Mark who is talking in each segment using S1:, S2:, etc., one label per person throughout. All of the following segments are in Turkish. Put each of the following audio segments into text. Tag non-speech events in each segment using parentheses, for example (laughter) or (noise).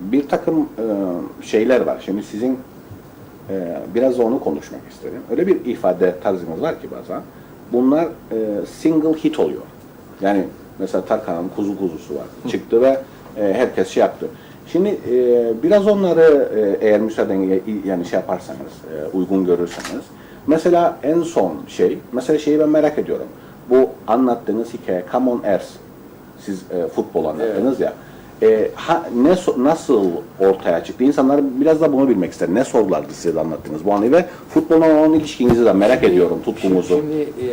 S1: bir takım e, şeyler var. Şimdi sizin e, biraz onu konuşmak isterim. Öyle bir ifade tarzınız var ki bazen. Bunlar e, single hit oluyor. Yani mesela Tarkan'ın kuzu kuzusu var. Çıktı ve herkes şey yaptı. Şimdi biraz onları eğer müsaaden yani şey yaparsanız, uygun görürseniz. Mesela en son şey, mesela şeyi ben merak ediyorum. Bu anlattığınız hikaye Come on Earth. Siz e, futbol anlattınız ya. E, ha, ne nasıl ortaya çıktı? İnsanlar biraz da bunu bilmek ister. Ne sorulardı size de anlattığınız bu anıyı ve futbolla olan ilişkinizi de merak ediyorum, tutkunuzu.
S2: Şimdi e,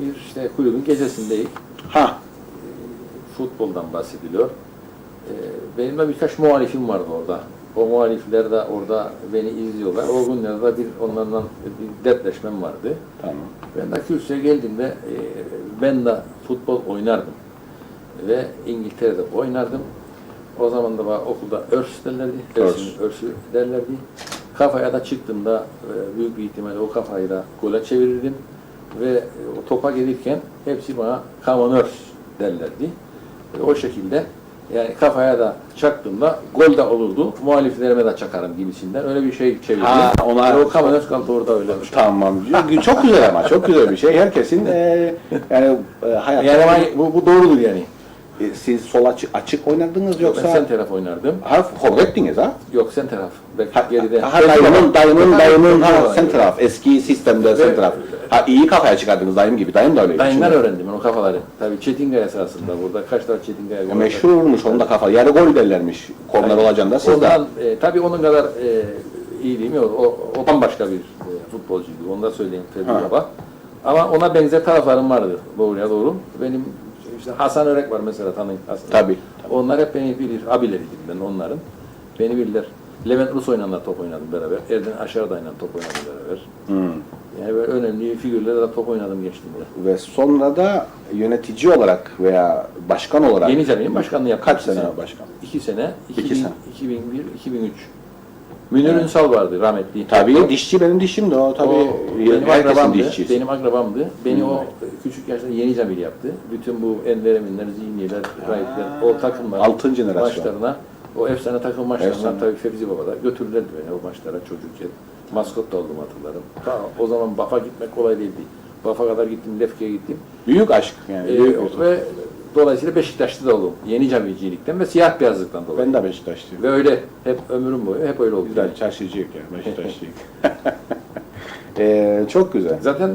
S2: bir işte kulübün gecesindeyiz.
S1: Ha,
S2: Futboldan bahsediliyor. E, benim de birkaç muhalifim vardı orada. O muhalifler de orada beni izliyorlar. O günlerde bir onlarla bir dertleşmem vardı.
S1: tamam.
S2: Ben de kürsüye geldiğimde e, ben de futbol oynardım. Ve İngiltere'de oynardım. O zaman da bana okulda örs derlerdi.
S1: Örs.
S2: Örsü derlerdi. Kafaya da çıktığımda e, büyük bir ihtimalle o kafayı da gole çevirirdim. Ve e, o topa gelirken hepsi bana come on örs derlerdi. E, o şekilde yani kafaya da çaktığımda gol de olurdu. Muhaliflerime de çakarım gibisinden. Öyle bir şey çevirdim.
S1: Ha, ona-
S2: Ve o örs kaldı orada öyle.
S1: Tamam. Çok güzel ama çok güzel bir şey. Herkesin e, yani e, hayatta
S2: Yani bu, bu doğrudur yani.
S1: E, siz sol açık, açık oynardınız
S2: Yok, ben
S1: yoksa
S2: sen taraf oynardım.
S1: ha forvettiniz ha?
S2: Yok sen taraf. Belki
S1: Ha,
S2: geride.
S1: ha dayımın, dayımın, dayımın ha, sen taraf. Eski sistemde sen
S2: Ve-
S1: taraf. Ha iyi kafaya çıkardınız dayım gibi. Dayım da öyleydi.
S2: Dayımdan
S1: şimdi.
S2: öğrendim ben o kafaları. Tabii Çetinkaya esasında burada kaç tane Çetinkaya
S1: O
S2: gördüm.
S1: meşhurmuş onda kafa. Yarı gol derlermiş. Korner olacağında siz de.
S2: Ondan, e, tabii onun kadar e, iyi değil mi? O, o, o bambaşka bir e, futbolcuydu. Onu da söyleyeyim
S1: Ha.
S2: Baba. Ama ona benzer taraflarım vardı doğruya doğru. Benim işte Hasan Örek var mesela tanıyın Hasan.
S1: Tabii.
S2: Onlar hep beni bilir. Abileriydim ben onların. Beni bilirler. Levent Rusoy'la top oynadım beraber. Erden Aşağıday'la top oynadım beraber.
S1: Hmm.
S2: Yani böyle önemli figürlerle top oynadım geçtiğimde.
S1: Ve sonra da yönetici olarak veya başkan olarak
S2: Yeni Cami'nin başkanlığı yaptım.
S1: kaç
S2: İki
S1: sene başkan?
S2: İki sene.
S1: İki
S2: 2000,
S1: sene.
S2: 2001, 2003. Münir
S1: Evet.
S2: Ünsal vardı rahmetli.
S1: Tabii dişçi benim dişim de o tabii
S2: O benim akrabamdı.
S1: dişçisi.
S2: Benim akrabamdı. Beni
S1: Hmm.
S2: o küçük yaşta Yeni Cami'li yaptı. Bütün bu Enver Eminler, Zihniler, Rahipler, o takımlar
S1: Altın jenerasyon.
S2: maçlarına, o efsane takım maçlarına
S1: Efsane.
S2: tabii Fevzi Baba da götürürlerdi beni o maçlara çocukken. Maskot da oldum hatırlarım. Ta o zaman Baf'a gitmek kolay değildi. Baf'a kadar gittim, Lefke'ye gittim.
S1: Büyük aşk yani.
S2: Ee,
S1: büyük
S2: ve dolayısıyla Beşiktaş'ta da oldum. Yeni camicilikten ve siyah beyazlıktan dolayı.
S1: Ben de Beşiktaşlıyım.
S2: Ve öyle hep ömrüm boyu hep öyle oldu.
S1: Güzel çarşıcıyık yani Beşiktaşlıyık. (laughs) Ee, çok güzel.
S2: Zaten